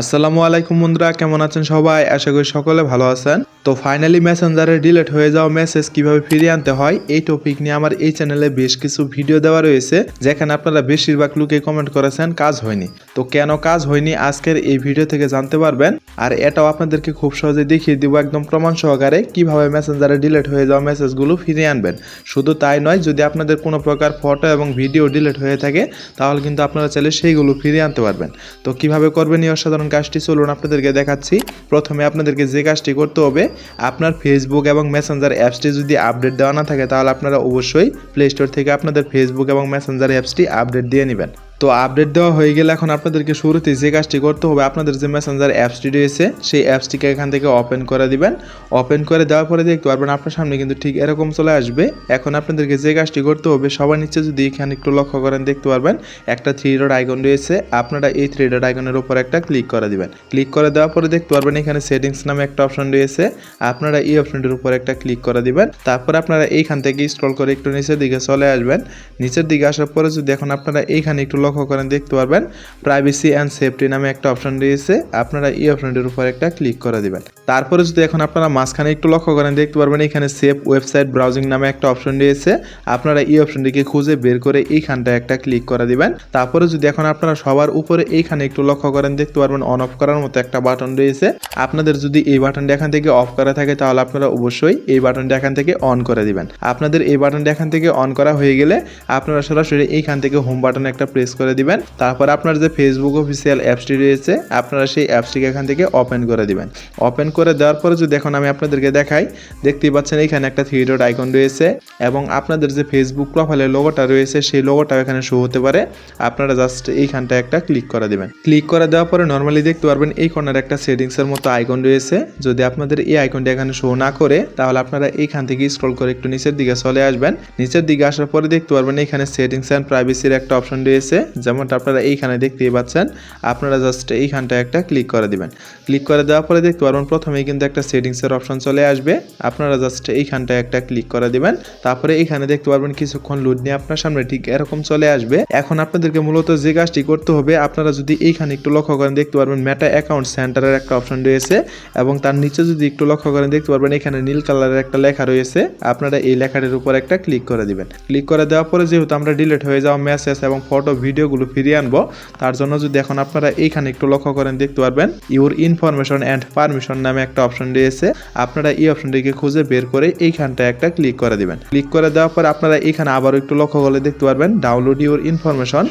আসসালামু আলাইকুম বন্ধুরা, কেমন আছেন সবাই? আশা করি সকলে ভালো আছেন। তো ফাইনালি মেসেঞ্জারে ডিলিট হয়ে যাওয়া মেসেজ কীভাবে ফিরিয়ে আনতে হয়, এই টপিক নিয়ে আমার এই চ্যানেলে বেশ কিছু ভিডিও দেওয়া রয়েছে, যেখানে আপনারা বেশিরভাগ লোকে কমেন্ট করেছেন, কাজ হয়নি। তো কেন কাজ হয়নি? আজকের এই ভিডিও থেকে জানতে পারবেন। আর এটাও আপনাদেরকে খুব সহজে দেখিয়ে দিব একদম প্রমাণ সহকারে কীভাবে মেসেঞ্জারে ডিলিট হয়ে যাওয়া মেসেজগুলো ফিরিয়ে আনবেন। শুধু তাই নয়, যদি আপনাদের কোনো প্রকার ফটো এবং ভিডিও ডিলিট হয়ে থাকে, তাহলে কিন্তু আপনারা চাইলে সেইগুলো ফিরিয়ে আনতে পারবেন। তো কীভাবে করবেন এই অসাধারণ কাজটি চলুন আপনাদেরকে দেখাচ্ছি। প্রথমে আপনাদেরকে যে কাজটি করতে হবে, আপনার ফেসবুক এবং মেসেঞ্জার অ্যাপসটি যদি আপডেট দেওয়া না থাকে, তাহলে আপনারা অবশ্যই প্লে স্টোর থেকে আপনাদের ফেসবুক এবং মেসেঞ্জার অ্যাপসটি আপডেট দিয়ে নেবেন। তো আপডেট দেওয়া হয়ে গেলে এখন আপনাদেরকে শুরুতে যে কাজটি করতে হবে, আপনাদের যে মেসেঞ্জার অ্যাপসটি রয়েছে, সেই অ্যাপসটিকে এখান থেকে ওপেন করে দিবেন। ওপেন করে দেওয়ার পরে দেখতে পারবেন আপনার সামনে কিন্তু ঠিক এরকম চলে আসবে। এখন আপনাদেরকে যে কাজটি করতে হবে, সবার নিচে যদি এখানে একটু লক্ষ্য করেন, দেখতে পারবেন, একটা থ্রি ডট আইকন রয়েছে। আপনারা এই থ্রি ডট আইকনের উপর একটা ক্লিক করে দিবেন। ক্লিক করে দেওয়ার পরে দেখতে পারবেন এখানে সেটিংস নামে একটা অপশন রয়েছে। আপনারা এই অপশনটির উপর একটা ক্লিক করে দিবেন। তারপর আপনারা এইখান থেকে স্ক্রল করে একটু নিচের দিকে চলে আসবেন। নিচের দিকে আসার পরে যদি এখন আপনারা এইখানে একটু লক্ষ্য করেন, দেখতে পারবেন প্রাইভেসি অ্যান্ড সেফটি নামে একটা অপশন রয়েছে। আপনারা এই অপশনটির উপর একটা ক্লিক করে দিবেন। তারপরে যদি এখন আপনারা মাঝখানে একটু লক্ষ্য করেন, দেখতে পারবেন এখানে সেফ ওয়েবসাইট ব্রাউজিং নামে একটা অপশন রয়েছে। আপনারা এই অপশনটিকে খুঁজে বের করে এইখানটা একটা ক্লিক করে দিবেন। তারপরে যদি এখন আপনারা সবার উপরে এইখানে একটু লক্ষ্য করেন, দেখতে পারবেন অন অফ করার মতো একটা বাটন রয়েছে। আপনাদের যদি এই বাটনটা এখান থেকে অফ করা থাকে, তাহলে আপনারা অবশ্যই এই বাটনটা এখান থেকে অন করে দিবেন। আপনাদের এই বাটনটা এখান থেকে অন করা হয়ে গেলে আপনারা সরাসরি এইখান থেকে হোম বাটন একটা প্রেস করে দিবেন। তারপর আপনার যে ফেসবুক অফিসিয়াল অ্যাপসটি রয়েছে, আপনারা সেই অ্যাপসটিকে এখান থেকে ওপেন করে দিবেন। ওপেন করে দেওয়ার পরে যদি এখন আমি আপনাদেরকে দেখাই, দেখতেই পাচ্ছেন এখানে একটা থ্রি ডট আইকন রয়েছে এবং আপনাদের যে ফেসবুক প্রোফাইলের লোগোটা রয়েছে, সেই লোগোটাও এখানে শো হতে পারে। আপনারা জাস্ট এইখানটা একটা ক্লিক করে দিবেন। ক্লিক করে দেওয়ার পরে নর্মালি দেখতে পারবেন এই কর্নার একটা সেটিংসের মতো আইকন রয়েছে। যদি আপনাদের এই আইকনটা এখানে শো না করে, তাহলে আপনারা এইখান থেকে স্ক্রল করে একটু নিচের দিকে চলে আসবেন। নিচের দিকে আসার পরে দেখতে পারবেন এখানে সেটিংস অ্যান্ড প্রাইভেসির একটা অপশন রয়েছে। যেমনটা আপনারা এইখানে দেখতেই পাচ্ছেন, আপনারা জাস্ট এইখানটা একটা ক্লিক করে দিবেন। ক্লিক করে দেওয়ার পরে দেখতে পারবেন প্রথমেই কিন্তু একটা সেটিংসের অপশন চলে আসবে। আপনারা জাস্ট এইখানটা একটা ক্লিক করে দিবেন। তারপরে এখানে দেখতে পারবেন কিছুক্ষণ লোড নিয়ে আপনার সামনে ঠিক এরকম চলে আসবে। এখন আপনাদেরকে মূলত যে কাজটি করতে হবে, আপনারা যদি এইখানে একটু লক্ষ্য করেন, দেখতে পারবেন মেটা অ্যাকাউন্ট সেন্টারের একটা অপশন রয়েছে এবং তার নিচে যদি একটু লক্ষ্য করেন, দেখতে পারবেন এখানে নীল কালারের একটা লেখা রয়েছে। আপনারা এই লেখাটির উপর একটা ক্লিক করে দিবেন। ক্লিক করে দেওয়ার পরে যেহেতু আমরা ডিলিট হয়ে যাওয়া মেসেজ এবং ফটো ভিডিওগুলো ফিরিয়ে আনব। তার জন্য যদি এখন আপনারা এইখানে একটু লক্ষ্য করেন, দেখতে পারবেন ইউর ইনফরমেশন অ্যান্ড পারমিশন নামে একটা অপশন রয়েছে। আপনারা এই অপশনটিকে খুঁজে বের করে এইখানটা একটা ক্লিক করে দিবেন। ক্লিক করে দেওয়ার পর আপনারা এখানে আবারও একটু লক্ষ্য করে দেখতে পারবেন ডাউনলোড ইউর ইনফরমেশন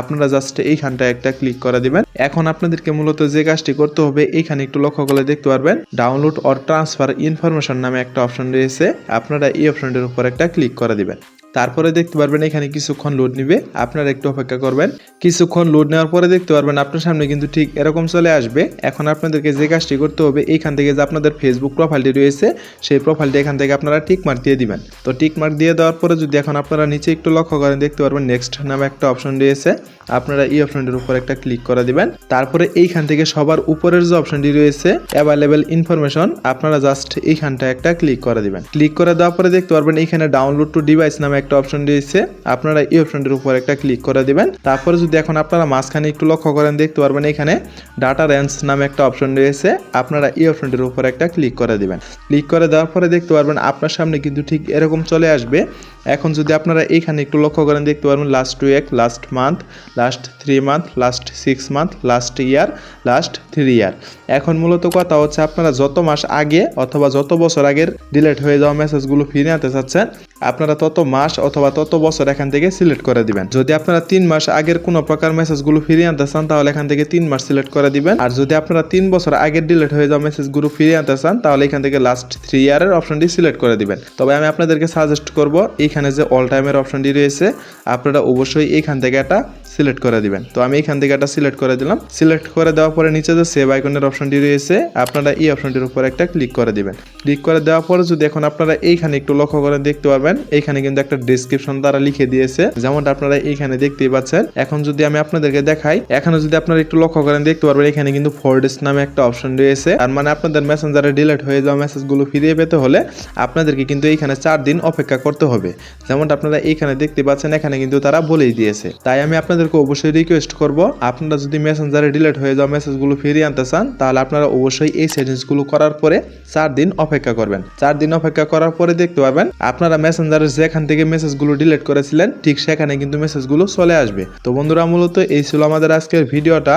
আপনারা জাস্ট এইখানটা একটা ক্লিক করে দিবেন। এখন আপনাদেরকে মূলত যে কাজটি করতে হবে, এইখানে একটু লক্ষ্য করে দেখতে পারবেন ডাউনলোড অর ট্রান্সফার ইনফরমেশন নামে একটা অপশন রয়েছে। আপনারা এই অপশনটির উপর একটা ক্লিক করে দিবেন। তারপরে দেখতে পারবেন এখানে কিছুক্ষণ লোড নিবে। আপনারা একটু অপেক্ষা করবেন। কিছুক্ষণ লোড নেওয়ার পরে দেখতে পারবেন আপনার সামনে কিন্তু ঠিক এরকম চলে আসবে। এখন আপনাদেরকে যে কাজটি করতে হবে এইখান থেকে যে আপনাদের ফেসবুক প্রোফাইলটি রয়েছে, সেই প্রোফাইলটি এখান থেকে আপনারা টিক মার্ক দিয়ে দিবেন। তো টিক মার্ক দিয়ে দেওয়ার পরে যদি এখন আপনারা নিচে একটু লক্ষ্য করেন, দেখতে পারবেন নেক্সট নামে একটা অপশন রয়েছে। আপনারা এই অপশনটির উপর একটা ক্লিক করে দিবেন। তারপরে এইখান থেকে সবার উপরের যে অপশনটি রয়েছে অ্যাভেলেবেল ইনফরমেশন আপনারা জাস্ট এইখানটা একটা ক্লিক করে দিবেন। ক্লিক করে দেওয়ার পরে দেখতে পারবেন এইখানে ডাউনলোড টু ডিভাইস নামে একটা অপশন রয়েছে আপনারা এই অপশনটির উপর একটা ক্লিক করে দিবেন। তারপরে যদি এখন আপনারা মাঝখানে একটু লক্ষ্য করেন, দেখতে পারবেন এখানে ডাটা রেঞ্জ নামে একটা অপশন রয়েছে। আপনারা এই অপশনটির উপর একটা ক্লিক করে দিবেন। ক্লিক করে দেওয়ার পরে দেখতে পারবেন আপনার সামনে কিন্তু ঠিক এরকম চলে আসবে। এখন যদি আপনারা এইখানে একটু লক্ষ্য করেন, দেখতে পারবেন last week last month last three month last six month last year last three year এখন মূলত কথা হচ্ছে আপনারা যত মাস আগে অথবা যত বছর আগের ডিলেট হয়ে যাওয়া মেসেজগুলো ফিরে আনতে চাচ্ছেন, আপনারা তত মাস অথবা তত বছর এখান থেকে সিলেক্ট করে দিবেন। যদি আপনারা তিন মাস আগের কোনো প্রকার মেসেজগুলো ফিরিয়ে আনতে চান, তাহলে এখান থেকে তিন মাস সিলেক্ট করে দিবেন। আর যদি আপনারা তিন বছর আগের ডিলেট হয়ে যাওয়া মেসেজ মেসেজগুলো ফিরিয়ে আনতে চান, তাহলে এখান থেকে লাস্ট থ্রি ইয়ারের অপশনটি সিলেক্ট করে দিবেন। তবে আমি আপনাদেরকে সাজেস্ট করব, এখানে যে অল টাইমের অপশনটি রয়েছে, আপনারা অবশ্যই এখান থেকে একটা সিলেক্ট করে দিবেন। তো আমি এখান থেকে একটা সিলেক্ট করে দিলাম। সিলেক্ট করে দেওয়ার পরে নিচে যে সেভ আইকনের অপশনটি রয়েছে, আপনারা এই অপশনটির উপর একটা ক্লিক করে দিবেন। ক্লিক করে দেওয়ার পরে যদি এখন আপনারা এইখানে একটু লক্ষ্য করে দেখতে পারবেন, এইখানে কিন্তু একটা ডিসক্রিপশন তারা লিখে দিয়েছে। যেমনটা আপনারা এইখানে দেখতেই পাচ্ছেন। এখন যদি আমি আপনাদেরকে দেখাই, এখানে যদি আপনারা একটু লক্ষ্য করেন, দেখতে পারবেন এখানে কিন্তু ফোরডেস নামে একটা অপশন রয়েছে। আর মানে আপনাদের মেসেঞ্জারে ডিলেট হয়ে যাওয়া মেসেজগুলো ফিরিয়ে পেতে হলে আপনাদেরকে কিন্তু এইখানে চার দিন অপেক্ষা করতে হবে। যেমনটা আপনারা এইখানে দেখতে পাচ্ছেন, এখানে কিন্তু তারা বলেই দিয়েছে। তাই আমি আপনাদের আপনাদেরকে অবশ্যই রিকোয়েস্ট করব। আপনারা যদি মেসেঞ্জারে ডিলেট হয়ে যাওয়া মেসেজগুলো ফিরিয়ে আনতে চান, তাহলে আপনারা অবশ্যই এই সেটিংসগুলো করার পরে চার দিন অপেক্ষা করবেন। চার দিন অপেক্ষা করার পরে দেখতে পাবেন, আপনারা মেসেঞ্জারের যেখান থেকে মেসেজগুলো ডিলেট করেছিলেন, ঠিক সেখানে কিন্তু মেসেজগুলো চলে আসবে। তো বন্ধুরা, মূলত এই ছিল আমাদের আজকের ভিডিওটা।